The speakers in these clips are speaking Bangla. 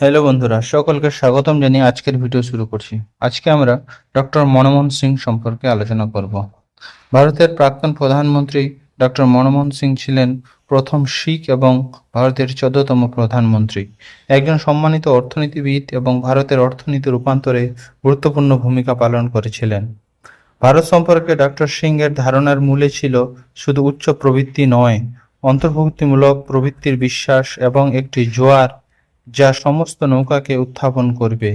হ্যালো বন্ধুরা, সকলকে স্বাগতম জানিয়ে আজকের ভিডিও শুরু করছি। আজকে আমরা ডক্টর মনমোহন সিং সম্পর্কে আলোচনা করব। ভারতের প্রাক্তন প্রধানমন্ত্রী ডক্টর মনমোহন সিং ছিলেন প্রথম শিখ এবং ভারতের চোদ্দতম প্রধানমন্ত্রী। একজন সম্মানিত অর্থনীতিবিদ এবং ভারতের অর্থনীতি রূপান্তরে গুরুত্বপূর্ণ ভূমিকা পালন করেছিলেন। ভারত সম্পর্কে ডক্টর সিং এর ধারণার মূলে ছিল শুধু উচ্চ প্রবৃত্তি নয়, অন্তর্ভুক্তিমূলক প্রবৃত্তির বিশ্বাস এবং একটি জোয়ার যা সমস্ত নৌকাকে উত্থাপন করবে।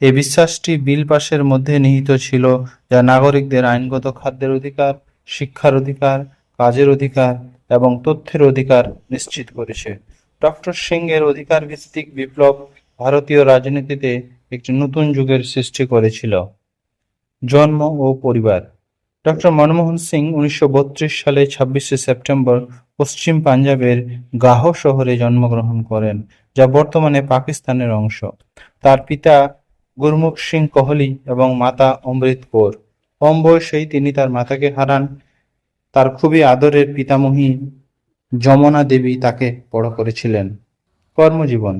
এই বিশ্বাসটি বিল পাশের মধ্যে নিহিত ছিল, যা নাগরিকদের আইনগত খাদ্যের অধিকার, শিক্ষার অধিকার, কাজের অধিকার এবং তথ্যের অধিকার নিশ্চিত করেছে। ডক্টর সিং এর অধিকার ভিত্তিক বিপ্লব ভারতীয় রাজনীতিতে একটি নতুন যুগের সৃষ্টি করেছিল। জন্ম ও পরিবার ডক্টর মনমোহন সিং উনিশশো সালে ছাব্বিশে সেপ্টেম্বর পশ্চিম পাঞ্জাবের গাহ শহরে জন্মগ্রহণ করেন, যা বর্তমানে পাকিস্তানের অংশ। তার পিতা গুরমুখ সিং কোহলি এবং মাতা অমৃত কৌর। কম বয়সেই তিনি তার মাতাকে হারান। তার খুবই আদরের পিতামহী যমুনা দেবী তাকে বড় করেছিলেন। কর্মজীবন।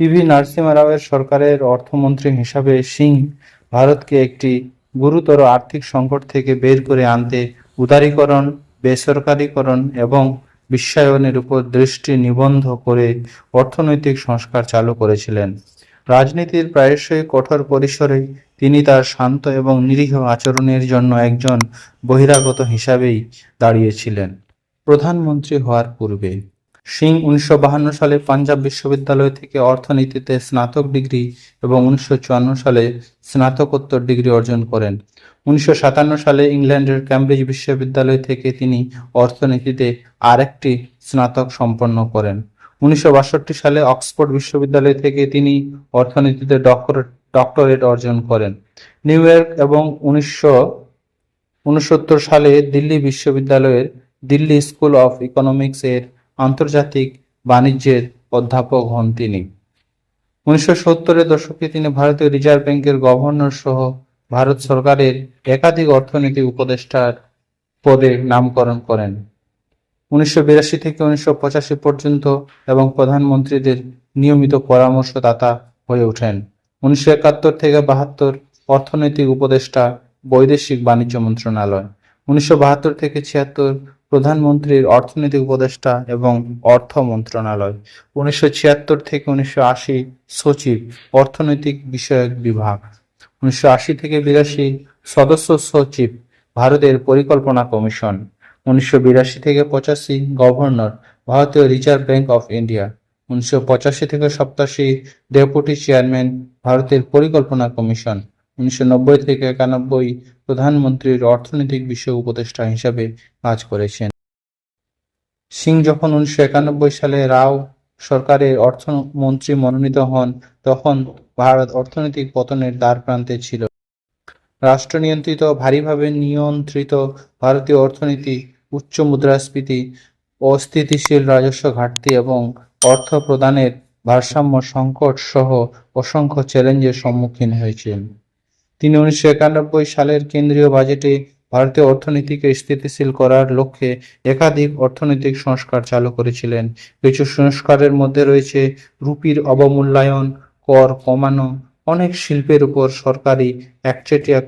পিভি নরসিমা রাওয়ের সরকারের অর্থমন্ত্রী হিসাবে সিং ভারতকে একটি গুরুতর আর্থিক সংকট থেকে বের করে আনতে উদারীকরণ, বেসরকারীকরণ এবং বিশ্বায়নের উপর দৃষ্টি নিবন্ধ করে অর্থনৈতিক সংস্কার চালু করেছিলেন। রাজনীতির প্রায়শই কঠোর পরিসরে তিনি তার শান্ত এবং নিরীহ আচরণের জন্য একজন বহিরাগত হিসাবেই দাঁড়িয়েছিলেন। প্রধানমন্ত্রী হওয়ার পূর্বে সিং উনিশশো সালে পাঞ্জাব বিশ্ববিদ্যালয় থেকে অর্থনীতিতে স্নাতক ডিগ্রি এবং উনিশশো চুয়ান্ন সালে স্নাতকোত্তর ডিগ্রি অর্জন করেন। উনিশশো সাতান্ন সালে ইংল্যান্ডের ক্যামব্রিজ বিশ্ববিদ্যালয় থেকে তিনি অর্থনীতিতে আরেকটি স্নাতক সম্পন্ন করেন। উনিশশো বাষট্টি সালে অক্সফোর্ড বিশ্ববিদ্যালয় থেকে তিনি অর্থনীতিতে ডক্টরেট ডক্টরেট অর্জন করেন। নিউ ইয়র্ক এবং উনিশশো উনসত্তর সালে দিল্লি বিশ্ববিদ্যালয়ের দিল্লি স্কুল অফ ইকোনমিক্স এর আন্তর্জাতিক বাণিজ্যের অধ্যাপক হন তিনি। উনিশশো সত্তরের দশকে তিনি ভারতীয় রিজার্ভ ব্যাংকের গভর্নর সহ ভারত সরকারের একাধিক অর্থনৈতিক উপদেষ্টার পদে নামকরণ করেন। উনিশশো বিরাশি থেকে উনিশশো পঁচাশি পর্যন্ত এবং প্রধানমন্ত্রীদের নিয়মিত পরামর্শদাতা হয়ে ওঠেন। উনিশশো একাত্তর থেকে বাহাত্তর অর্থনৈতিক উপদেষ্টা বৈদেশিক বাণিজ্য মন্ত্রণালয়। উনিশশো বাহাত্তর থেকে ছিয়াত্তর প্রধানমন্ত্রীর অর্থনৈতিক উপদেষ্টা এবং অর্থ মন্ত্রণালয়। উনিশশো ছিয়াত্তর থেকে উনিশশো আশি সচিব, অর্থনৈতিক বিষয়ক বিভাগ। উনিশশো আশি থেকে বিরাশি সদস্য সচিব, ভারতের পরিকল্পনা কমিশন। উনিশশো বিরাশি থেকে পঁচাশি গভর্নর, ভারতীয় রিজার্ভ ব্যাংক অফ ইন্ডিয়া। উনিশশো পঁচাশি থেকে সপ্তাশি ডেপুটি চেয়ারম্যান, ভারতের পরিকল্পনা কমিশন। উনিশশো নব্বই থেকে একানব্বই প্রধানমন্ত্রীর অর্থনৈতিক বিষয় উপদেষ্টা হিসাবে কাজ করেছেন। সিং যখন উনিশশো একানব্বই সালে রাও সরকারের অর্থমন্ত্রী মনোনীত হন, তখন ভারত অর্থনৈতিক পতনের দ্বার প্রান্তে ছিল। রাষ্ট্র নিয়ন্ত্রিত ভারীভাবে নিয়ন্ত্রিত ভারতীয় অর্থনীতি, উচ্চ মুদ্রাস্ফীতি, অস্থিতিশীল রাজস্ব ঘাটতি এবং অর্থ প্রদানের ভারসাম্য সংকট সহ অসংখ্য চ্যালেঞ্জের সম্মুখীন হয়েছেন। তিনি উনিশশো একানব্বই সালের কেন্দ্রীয় বাজেটে ভারতীয় অর্থনীতিকে স্থিতিশীল করার লক্ষ্যে একাধিক অর্থনৈতিক সংস্কার চালু করেছিলেন। কিছু সংস্কারের মধ্যে রয়েছে রুপির অবমূল্যায়ন, কর কমানো, অনেক শিল্পের উপর সরকারি একচেটিয়া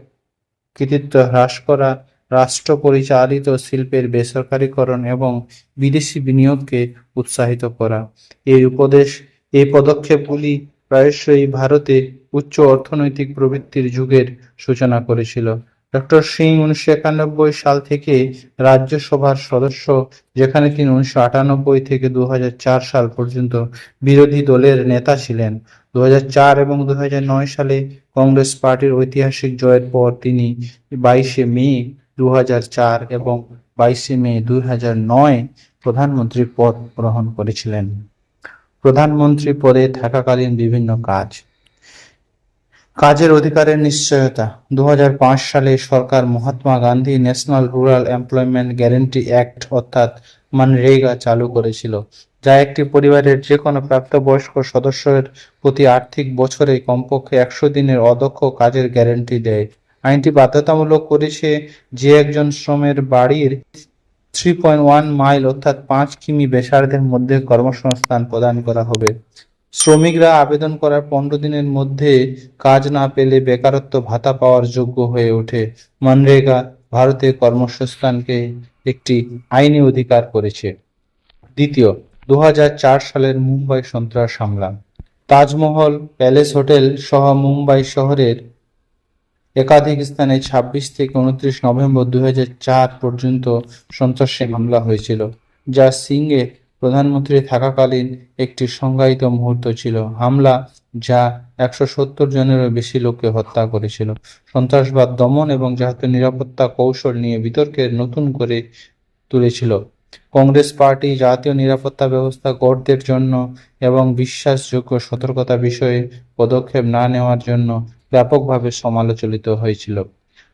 কৃতিত্ব হ্রাস করা, রাষ্ট্র পরিচালিত শিল্পের বেসরকারীকরণ এবং বিদেশি বিনিয়োগকে উৎসাহিত করা। এই উপদেশ, এই পদক্ষেপগুলি প্রায়শই ভারতে উচ্চ অর্থনৈতিক প্রবৃত্তির যুগের সূচনা করেছিল। ডক্টর সিং উনিশশো একানব্বই সাল থেকে রাজ্যসভার সদস্য, যেখানে তিনি উনিশশো আটানব্বই থেকে দুহাজার চার সাল পর্যন্ত বিরোধী দলের নেতা ছিলেন। দু হাজার চার এবং দু হাজার নয় সালে কংগ্রেস পার্টির ঐতিহাসিক জয়ের পর তিনি বাইশে মে দু হাজার চার এবং বাইশে মে দুই হাজার নয় প্রধানমন্ত্রীর পদ গ্রহণ করেছিলেন। প্রধানমন্ত্রী পদে থাকাকালীন বিভিন্ন কাজ। কাজের অধিকারের নিশ্চয়তা। দু সালে সরকার Mahatma Gandhi National Rural Employment Guarantee Act অর্থাৎ মানরেগা চালু করেছিল, যা একটি পরিবারের যে কোনো প্রাপ্তবয়স্ক সদস্যের প্রতি আর্থিক বছরে কমপক্ষে একশো দিনের অদক্ষ কাজের গ্যারান্টি দেয়। আইনটি বাধ্যতামূলক করেছে যে একজন শ্রমের বাড়ির থ্রি পয়েন্ট ওয়ান মাইল অর্থাৎ পাঁচ কিমি ব্যাসার্ধের মধ্যে কর্মসংস্থান প্রদান করা হবে। শ্রমিকরা আবেদন করার পনেরো দিনের মধ্যে কাজ না পেলে বেকারত্ব ভাতা পাওয়ার যোগ্য হয়ে ওঠে। মনরেগা ভারতের কর্মসংস্থানকে একটি আইনি অধিকার করেছে। দ্বিতীয় দু হাজার চার সালের মুম্বাই সন্ত্রাস হামলা। তাজমহল, প্যালেস হোটেল সহ মুম্বাই শহরের একাধিক স্থানে ছাব্বিশ থেকে উনত্রিশ নভেম্বর দুই হাজার চার পর্যন্ত সন্ত্রাসী হামলা হয়েছিল, যা সিংয়ে প্রধানমন্ত্রী থাকাকালীন একটি সংজ্ঞায়িত মুহূর্ত ছিল। হামলা, যা একশো সত্তর জনেরও বেশি লোককে হত্যা করেছিল। সন্ত্রাসবাদ দমন এবং জাতীয় নিরাপত্তা কৌশল নিয়ে বিতর্কের নতুন করে তুলেছিল। কংগ্রেস পার্টি জাতীয় নিরাপত্তা ব্যবস্থা গড়দের জন্য এবং বিশ্বাসযোগ্য সতর্কতা বিষয়ে পদক্ষেপ না নেওয়ার জন্য ব্যাপকভাবে সমালোচিত হয়েছিল।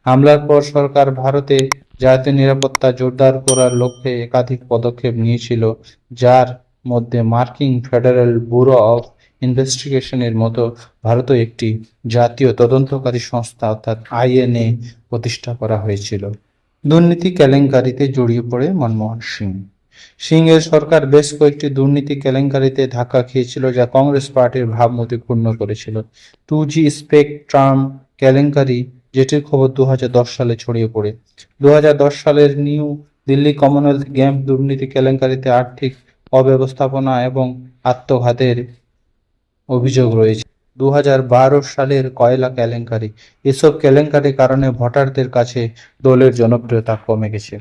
হামলার পর সরকার ভারতে জাতীয় নিরাপত্তা জোরদার করার লক্ষ্যে একাধিক পদক্ষেপ নিয়েছিল, যার মধ্যে মার্কিন ফেডারেল ব্যুরো অফ ইনভেস্টিগেশনের মতো ভারতও একটি জাতীয় তদন্তকারী সংস্থা অর্থাৎ আইএনএ প্রতিষ্ঠা করা হয়েছিল। দুর্নীতি কেলেঙ্কারিতে জড়িয়ে পড়ে মনমোহন সিং। সিংয়ের সরকার বেশ কয়েকটি দুর্নীতি কেলেঙ্কারিতে ধাক্কা খেয়েছিল যা কংগ্রেস পার্টির ভাবমূর্তি ক্ষুণ্ণ করেছিল। টু জি স্পেকট্রাম কেলেঙ্কারি, যেটির খবর দু হাজার দশ সালে ছড়িয়ে পড়ে। দু হাজার দশ সালের নিউ দিল্লি কমনওয়েলথ গেমস দুর্নীতি কেলেঙ্কারিতে আর্থিক অব্যবস্থাপনা এবং আত্মঘাতের অভিযোগ রয়েছে। দু হাজার বারো সালের কয়লা কেলেঙ্কারি। এসব কেলেঙ্কারির কারণে ভোটারদের কাছে দলের জনপ্রিয়তা কমে গেছে।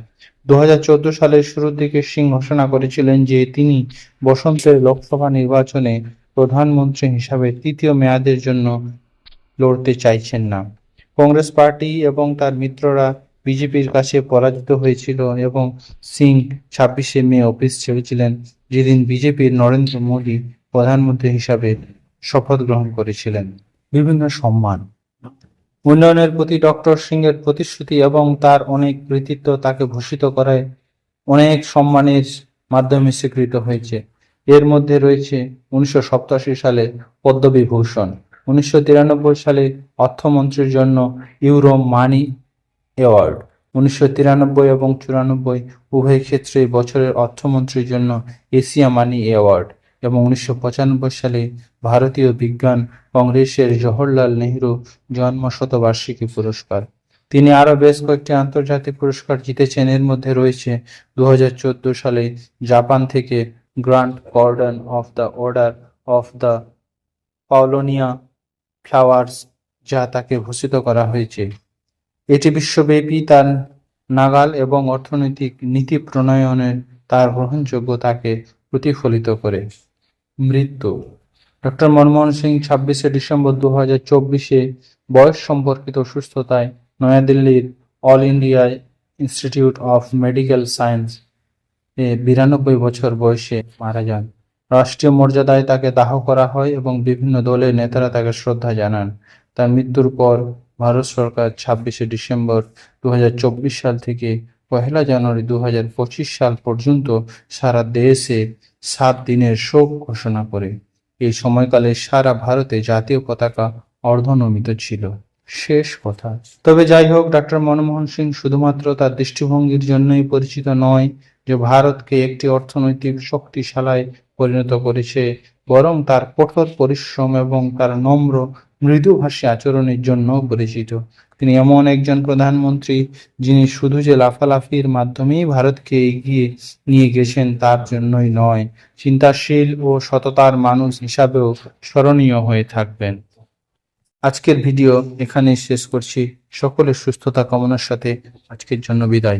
দুহাজার চোদ্দ সালের শুরুর দিকে সিং ঘোষণা করেছিলেন যে তিনি বসন্তের লোকসভা নির্বাচনে প্রধানমন্ত্রী হিসাবে তৃতীয় মেয়াদের জন্য লড়তে চাইছেন না। কংগ্রেস পার্টি এবং তার মিত্ররা বিজেপির কাছে পরাজিত হয়েছিল এবং সিং ছাব্বিশে মে অফিস ছেড়েছিলেন, যেদিন বিজেপির নরেন্দ্র মোদী প্রধানমন্ত্রী হিসাবে শপথ গ্রহণ করেছিলেন। বিভিন্ন সম্মান। উন্নয়নের প্রতি ডক্টর সিং এর প্রতিশ্রুতি এবং তার অনেক কৃতিত্ব তাকে ভূষিত করায় অনেক সম্মানের মাধ্যমে স্বীকৃত হয়েছে। এর মধ্যে রয়েছে উনিশশো সাতাশি সালে পদ্মবিভূষণ, উনিশশো তিরানব্বই সালে অর্থমন্ত্রীর জন্য ইউরো মানি অ্যাওয়ার্ড, উনিশশো তিরানব্বই এবং চুরানব্বই উভয় ক্ষেত্রে বছরের অর্থমন্ত্রীর জন্য এশিয়া মানি অ্যাওয়ার্ড। এবং উনিশশো পঁচানব্বই সালে ভারতীয় বিজ্ঞান কংগ্রেসের জওহরলাল নেহরু জন্ম শতবার্ষিকী পুরস্কার। তিনি আরও বেশ কয়েকটি আন্তর্জাতিক পুরস্কার জিতেছেন। এর মধ্যে রয়েছে দু হাজার চোদ্দ সালে জাপান থেকে grand cordon of the order of the Paulownia flowers, যা তাকে ভূষিত করা হয়েছে। এটি বিশ্বব্যাপী তার নাগাল এবং অর্থনৈতিক নীতি প্রণয়নের তার গ্রহণযোগ্যতাকে প্রতিফলিত করে। মৃত্যু। ডক্টর মনমোহন সিং ছাব্বিশে ডিসেম্বর দু হাজার চব্বিশে বয়স সম্পর্কিত অসুস্থতায় নয়াদিল্লির All India Institute of Medical Science এ বিরানব্বই বছর বয়সে মারা যান। রাষ্ট্রীয় মর্যাদায় তাকে দাহ করা হয় এবং বিভিন্ন দলের নেতারা তাকে শ্রদ্ধা জানান। তার মৃত্যুর পর ভারত সরকার ছাব্বিশে ডিসেম্বর দু হাজার চব্বিশ সাল থেকে পহেলা জানুয়ারি দুহাজার পঁচিশ সাল পর্যন্ত সারা দেশে সাত দিনের শোক ঘোষণা করে। এই সময়কালে সারা ভারতে জাতীয় পতাকা অর্ধনমিত ছিল। শেষ কথা। তবে যাই হোক ডক্টর মনমোহন সিং শুধুমাত্র তার দৃষ্টিভঙ্গির জন্যই পরিচিত নয় যে ভারতকে একটি অর্থনৈতিক শক্তিশালায় পরিণত করেছে, বরং তার কঠোর পরিশ্রম এবং তার নম্র মৃদুভাষী আচরণের জন্য পরিচিত। তিনি এমন একজন প্রধানমন্ত্রী যিনি শুধু যে লাফালাফির মাধ্যমেই ভারতকে এগিয়ে নিয়ে গেছেন তার জন্যই নয়, চিন্তাশীল ও সততার মানুষ হিসাবেও স্মরণীয় হয়ে থাকবেন। আজকের ভিডিও এখানেই শেষ করছি। সকলের সুস্থতা কামনার সাথে আজকের জন্য বিদায়।